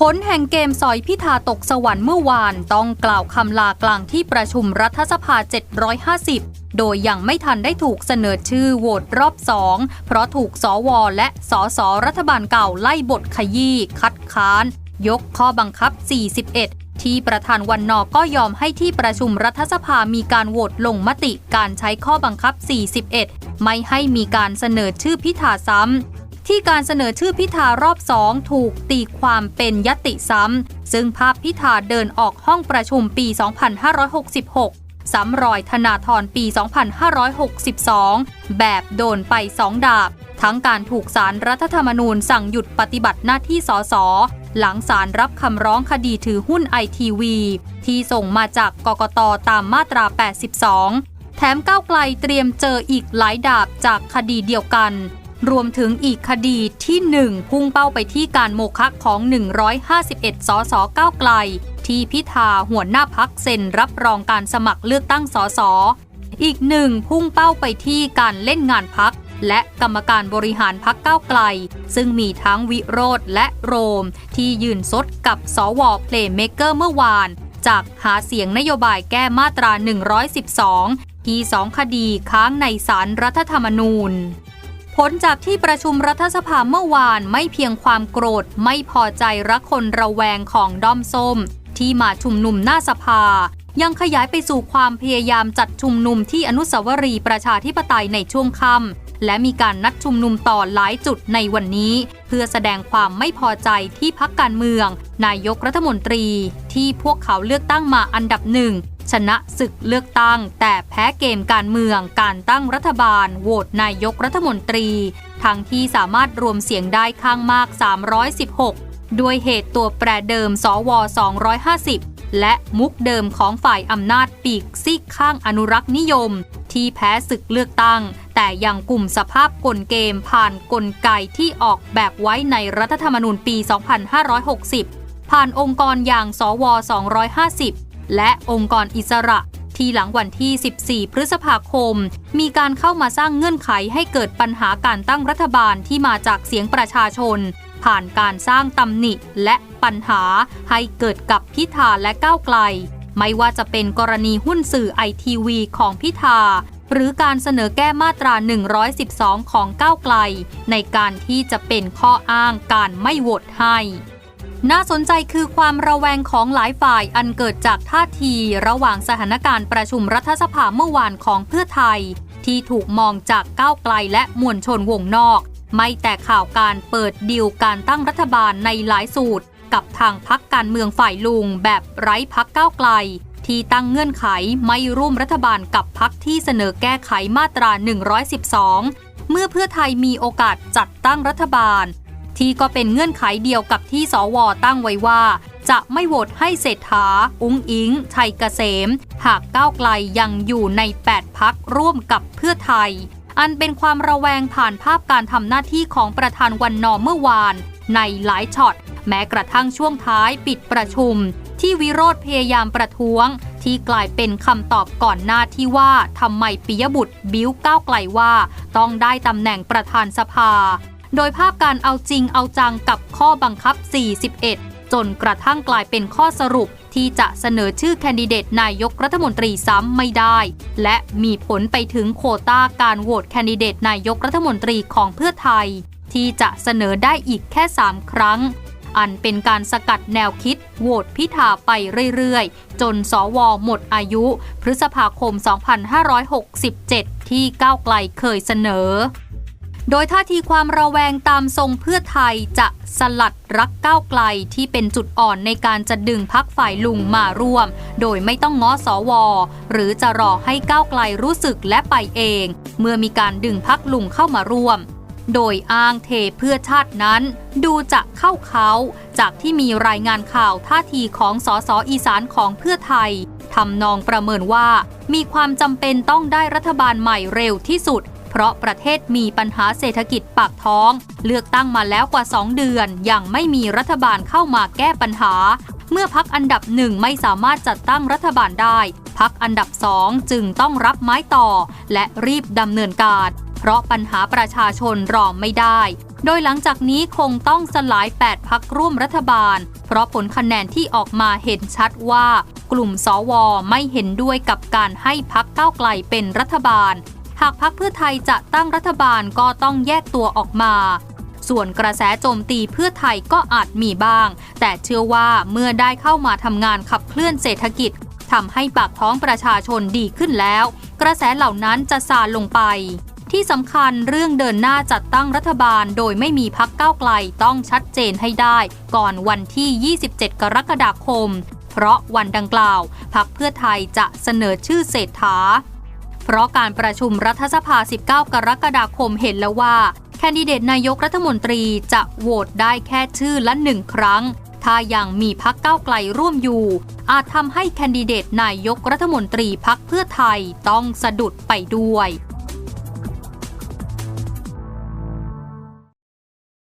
ผลแห่งเกมสอยพิธาตกสวรรค์เมื่อวานต้องกล่าวคำลากลางที่ประชุมรัฐสภา 750 โดยยังไม่ทันได้ถูกเสนอชื่อโหวตรอบสองเพราะถูกสวและสสรัฐบาลเก่าไล่บทขยี้คัดค้าน ยกข้อบังคับ 41ที่ประธานวันนอก็ยอมให้ที่ประชุมรัฐสภามีการโหวตลงมติการใช้ข้อบังคับ 41 ไม่ให้มีการเสนอชื่อพิธาซ้ำ ที่การเสนอชื่อพิธารอบสองถูกตีความเป็นยติซ้ำ ซึ่งภาพพิธาเดินออกห้องประชุมปี 2566 ซ้ำรอยธนาธรปี 2562 แบบโดนไปสองดาบ ทั้งการถูกสารรัฐธรรมนูญสั่งหยุดปฏิบัติหน้าที่สสหลังสารรับคำร้องคดีถือหุ้นไอทีวีที่ส่งมาจากกกตตามมาตรา 82 แถมก้าวไกลเตรียมเจออีกหลายดาบจากคดีเดียวกัน รวมถึงอีกคดีที่ 1 พุ่งเป้าไปที่การโมฆะของ 151 สสก้าวไกล ที่พิธาหัวหน้าพักเซ็นรับรองการสมัครเลือกตั้งสสอีกหนึ่งพุ่งเป้าไปที่การเล่นงานพักและกรรมการบริหารพักก้าวไกล ซึ่งมีทั้งวิโรธและโรม ที่ยืนซดกับสวเพลย์เมเกอร์เมื่อวาน จากหาเสียงนโยบายแก้มาตรา 112 ที่สองคดีค้างในศาลรรัฐธรรมนูญ ผลจากที่ประชุมรัฐสภาเมื่อวานไม่เพียงความโกรธไม่พอใจรักคนระแวงของด้อมส้ม ที่มาชุมนุมหน้าสภา ยังขยายไปสู่ความพยายามจัดชุมนุมที่อนุสาวรีย์ประชาธิปไตยในช่วงค่ำและมีการนัดชุมนุมต่อหลายจุดในวันนี้ เพื่อแสดงความไม่พอใจที่พักการเมือง นายกรัฐมนตรี ที่พวกเขาเลือกตั้งมาอันดับหนึ่ง ชนะศึกเลือกตั้ง แต่แพ้เกมการเมือง การตั้งรัฐบาล โหวตนายกรัฐมนตรี ทั้งที่สามารถรวมเสียงได้ข้างมาก 316 ด้วยเหตุตัวแปรเดิม สว 250 และมุกเดิมของฝ่ายอำนาจปีกซีกข้างอนุรักษ์นิยม ที่แพ้ศึกเลือกตั้ง แต่ยังกลุ่มสภาพกลเกมผ่านนกลไกที่ออกแบบไว้ในรัฐธรรมนูญปี 2560 ผ่านองค์กรอย่างสว 250 และองค์กรอิสระ ที่หลังวันที่ 14 พฤษภาคม มีการเข้ามาสร้างเงื่อนไขให้เกิดปัญหาการตั้งรัฐบาลที่มาจากเสียงประชาชน ผ่านการสร้างตำหนิและปัญหาให้เกิดกับพิธาและก้าวไกล ไม่ว่าจะเป็นกรณีหุ้นสื่อไอทีวีของพิธาหรือการเสนอแก้มาตรา 112 ของก้าวไกล ในการที่จะเป็นข้ออ้างการไม่โหวตให้ น่าสนใจคือความระแวงของหลายฝ่ายอันเกิดจากท่าทีระหว่างสถานการณ์ประชุมรัฐสภาเมื่อวานของเพื่อไทย ที่ถูกมองจากก้าวไกลและมวลชนวงนอก ไม่แต่ข่าวการเปิดดีลการตั้งรัฐบาลในหลายสูตร กับทางพักการเมืองฝ่ายลุง แบบไร้พักก้าวไกล ที่ตั้งเงื่อนไขไม่ร่วมรัฐบาลกับพักที่เสนอแก้ไขมาตรา 112 เมื่อเพื่อไทยมีโอกาสจัดตั้งรัฐบาล ที่ก็เป็นเงื่อนไขเดียวกับที่สวตั้งไว้ว่า จะไม่โหวตให้เศรษฐา อุ้งอิง ชัยเกษม หากก้าวไกลยังอยู่ใน 8 พักร่วมกับเพื่อไทย อันเป็นความระแวงผ่านภาพการทำหน้าที่ของประธานวันนอเมื่อวาน ในหลายช็อต แม้กระทั่งช่วงท้ายปิดประชุม ที่วิโรธพยายามประท้วง ที่กลายเป็นคำตอบก่อนหน้าที่ว่าทำไมปิยบุตรบิ้วก้าวไกลว่า ต้องได้ตำแหน่งประธานสภา โดยภาพการเอาจริงเอาจังกับข้อบังคับ 41 จนกระทั่งกลายเป็นข้อสรุปที่จะเสนอชื่อแคนดิเดตนายกรัฐมนตรีซ้ำไม่ได้ และมีผลไปถึงโคต้าการโหวตแคนดิเดตนายกรัฐมนตรีของเพื่อไทย ที่จะเสนอได้อีกแค่ 3 ครั้ง อันเป็นการสกัดแนวคิดโหวตพิธาไปเรื่อยๆ จนสวหมดอายุ พฤษภาคม 2567 ที่ก้าวไกลเคยเสนอ โดยท่าทีความระแวงตามทรงเพื่อไทยจะสลัดรักก้าวไกลที่เป็นจุดอ่อนในการจะดึงพักฝ่ายลุงมาร่วม โดยไม่ต้องง้อสอวอหรือจะรอให้ก้าวไกลรู้สึกและไปเอง เมื่อมีการดึงพักลุงเข้ามาร่วม โดยอ้างเทเพื่อชาตินั้น ดูจะเข้าเขาจากที่มีรายงานข่าวท่าทีของสสอีสานของเพื่อไทยทำนองประเมินว่า มีความจำเป็นต้องได้รัฐบาลใหม่เร็วที่สุด เพราะประเทศมีปัญหาเศรษฐกิจปากท้อง เลือกตั้งมาแล้วกว่า 2 เดือน ยังไม่มีรัฐบาลเข้ามาแก้ปัญหา เมื่อพักอันดับหนึ่งไม่สามารถจัดตั้งรัฐบาลได้ พักอันดับสองจึงต้องรับไม้ต่อ และรีบดำเนินการ เพราะปัญหาประชาชนรอไม่ได้โดยหลังจากนี้คงต้องสลาย 8 พักร่วมรัฐบาล เพราะผลคะแนนที่ออกมาเห็นชัดว่า กลุ่มสวไม่เห็นด้วยกับการให้พักก้าวไกลเป็นรัฐบาล หากพักเพื่อไทยจะตั้งรัฐบาลก็ต้องแยกตัวออกมา ส่วนกระแสโจมตีเพื่อไทยก็อาจมีบ้าง แต่เชื่อว่าเมื่อได้เข้ามาทำงานขับเคลื่อนเศรษฐกิจทำให้ปากท้องประชาชนดีขึ้นแล้ว กระแสเหล่านั้นจะซาลงไป ที่สำคัญเรื่องเดินหน้าจัดตั้งรัฐบาลโดยไม่มีพักก้าวไกลต้องชัดเจนให้ได้ ก่อนวันที่ 27 กรกฎาคม เพราะวันดังกล่าว พักเพื่อไทยจะเสนอชื่อเศรษฐา เพราะการประชุมรัฐสภา 19 กรกฎาคมเห็นแล้วว่า แคนดิเดตนายกรัฐมนตรีจะโหวตได้แค่ชื่อละหนึ่งครั้ง ถ้ายังมีพักก้าไกลร่วมอยู่ อาจทำให้แคนดิเดตนายกรัฐมนตรีพักเพื่อไทยต้องสะดุดไปด้วย